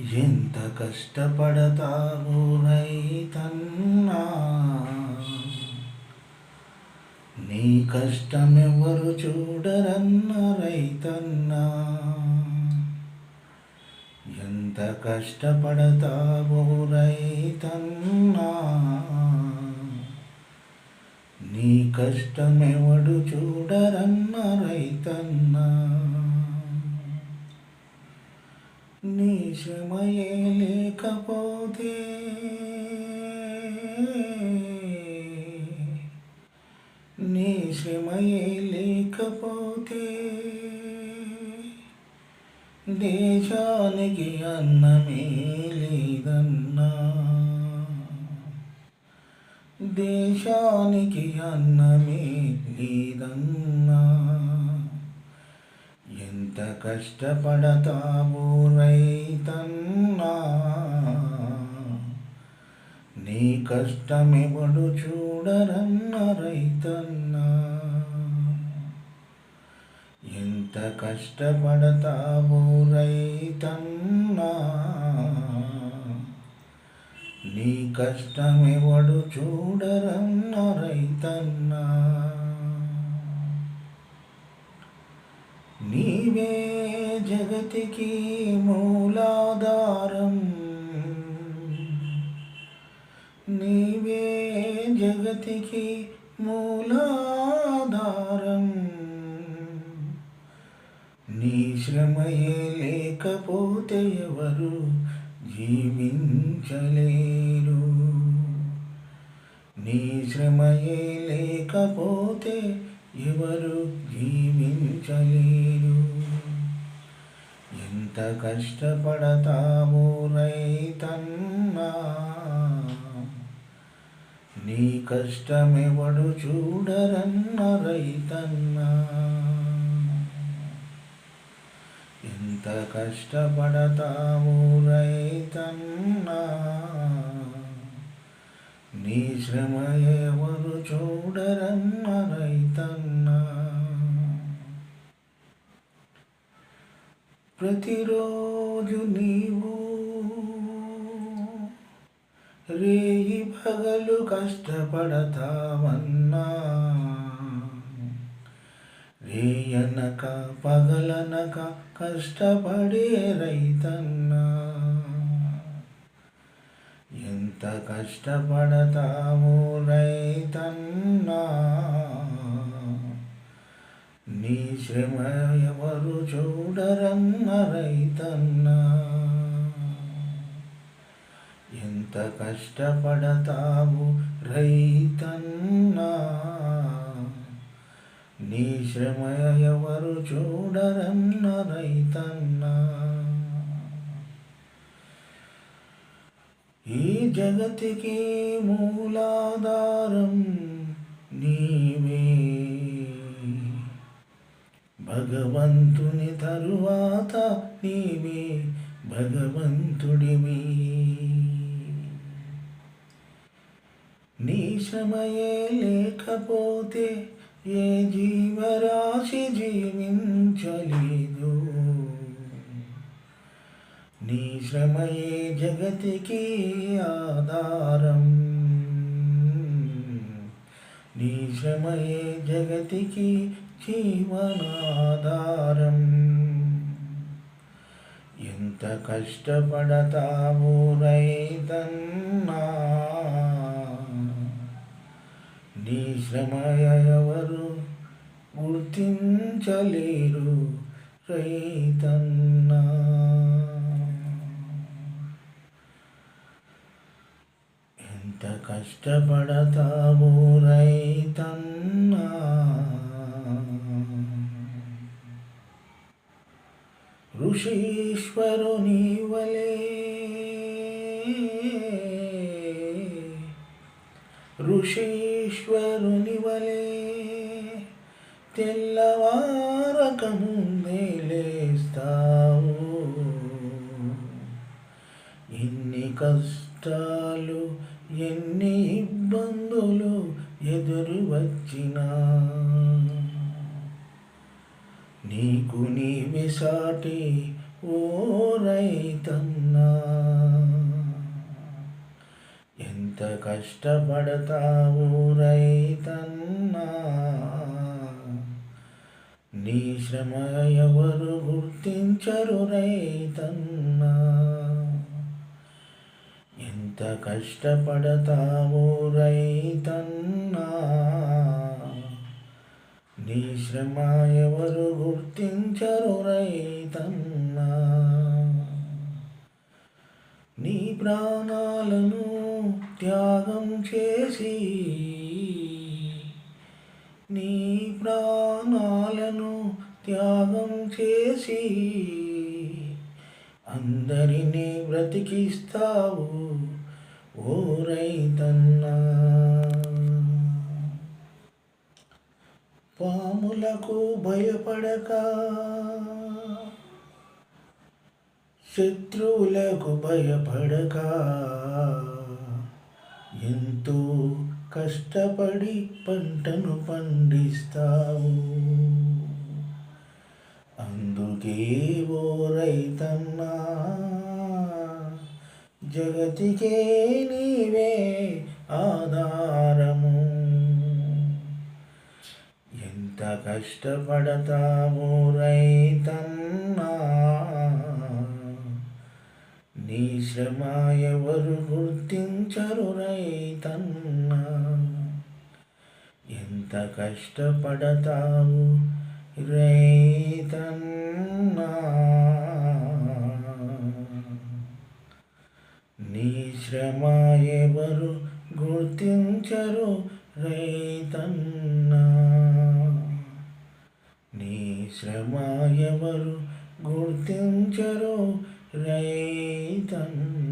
ఎంత కష్టపడతావు రైతన్నా? నీ కష్టం ఎవరు చూడరన్న రైతన్నా? ఎంత కష్టపడతావు రైతన్నా? నీ కష్టమెవడు చూడరన్న రైతన్నా? విషమయే లేకపోతే నీ శ్రమయే లేకపోతే దేశానికి అన్నమే లేదన్నా దేశానికి అన్నమే లేదన్నా ఎంత కష్టపడతావు రైతన్నా? నీ కష్టమెవడు చూడరన్న రైతన్నా? ఎంత కష్టపడతావు రైతన్నా? నీ కష్టమెవడు చూడరన్న రైతన్నా? నీవే జగతికి మూలాధారం. నీవే జగతికి మూలాధారం. నీ శ్రమయే లేకపోతే ఎవరు జీవించలేరు. నీ శ్రమయే లేకపోతే ఎవరు జీవించలేరు. ఎంత కష్టపడతాము రైతన్నా? నీ కష్టమెవడు చూడరన్న రైతన్నా? ఎంత కష్టపడతాము రైతన్నా? నీ శ్రమ ఎవరు చూడరన్న రైతన్నా? ప్రతిరోజు నీవు రేయి పగలు కష్టపడతావన్నా. రేయనక పగలనక కష్టపడే రైతన్నా. ఎంత కష్టపడతావు రైతన్నా. శ్రమ ఎవరు చూడరన్న రైతన్నా. ఎంత కష్టపడతావు రైతన్నా. నీ శ్రమ ఎవరు చూడరన్న రైతన్నా. ఈ జగతికి మూలాధారం భగవంతుని తరువాత నీవే భగవంతుడివి. నీ శ్రమయే లేకపోతే ఏ జీవరాశి జీవించలేదు. నీ శ్రమయే జగతికి ఆధారం. నీ శ్రమయే జగతికి జీవనాధారం. ఎంత కష్టపడతావు రైతన్నా? నీ శ్రమ ఎవరు గుర్తించలేరు రైతన్నా? ఎంత కష్టపడతావు రైతన్నా? ఋషీశ్వరుని వలే ఋషీశ్వరుని వలే తెల్లవారకముందే లేస్తావు. ఎన్ని కష్టాలు ఎన్ని ఇబ్బందులు ఎదురు వచ్చినా. నీకు నీ సాటి ఓ రైతన్నా. ఎంత కష్టపడతావు రైతన్నా. నీ శ్రమ ఎవరు గుర్తించరు రైతన్నా. ఎంత కష్టపడతావు రైతన్నా. నీ శ్రమ ఎవరు గుర్తించరు రైతన్నా. నీ ప్రాణాలను త్యాగం చేసి నీ ప్రాణాలను త్యాగం చేసి అందరినీ బ్రతికిస్తావు ఓ రైతన్నా. పాములకు భయపడక. శత్రువులకు భయపడక. ఎంతో కష్టపడి పంటను పండిస్తావు. అందుకే ఓ రైతన్నా జగతికే నీవే ఆదా. కష్టపడతావు రైతన్నా నీ శ్రమ ఎవరు గుర్తించరు రైతన్నా. ఎంత కష్టపడతావు రైతన్నా. నీ శ్రమ ఎవరు గుర్తించరు రైతన్నా. శ్రమ ఎవరు గుర్తించరు రైతన్నా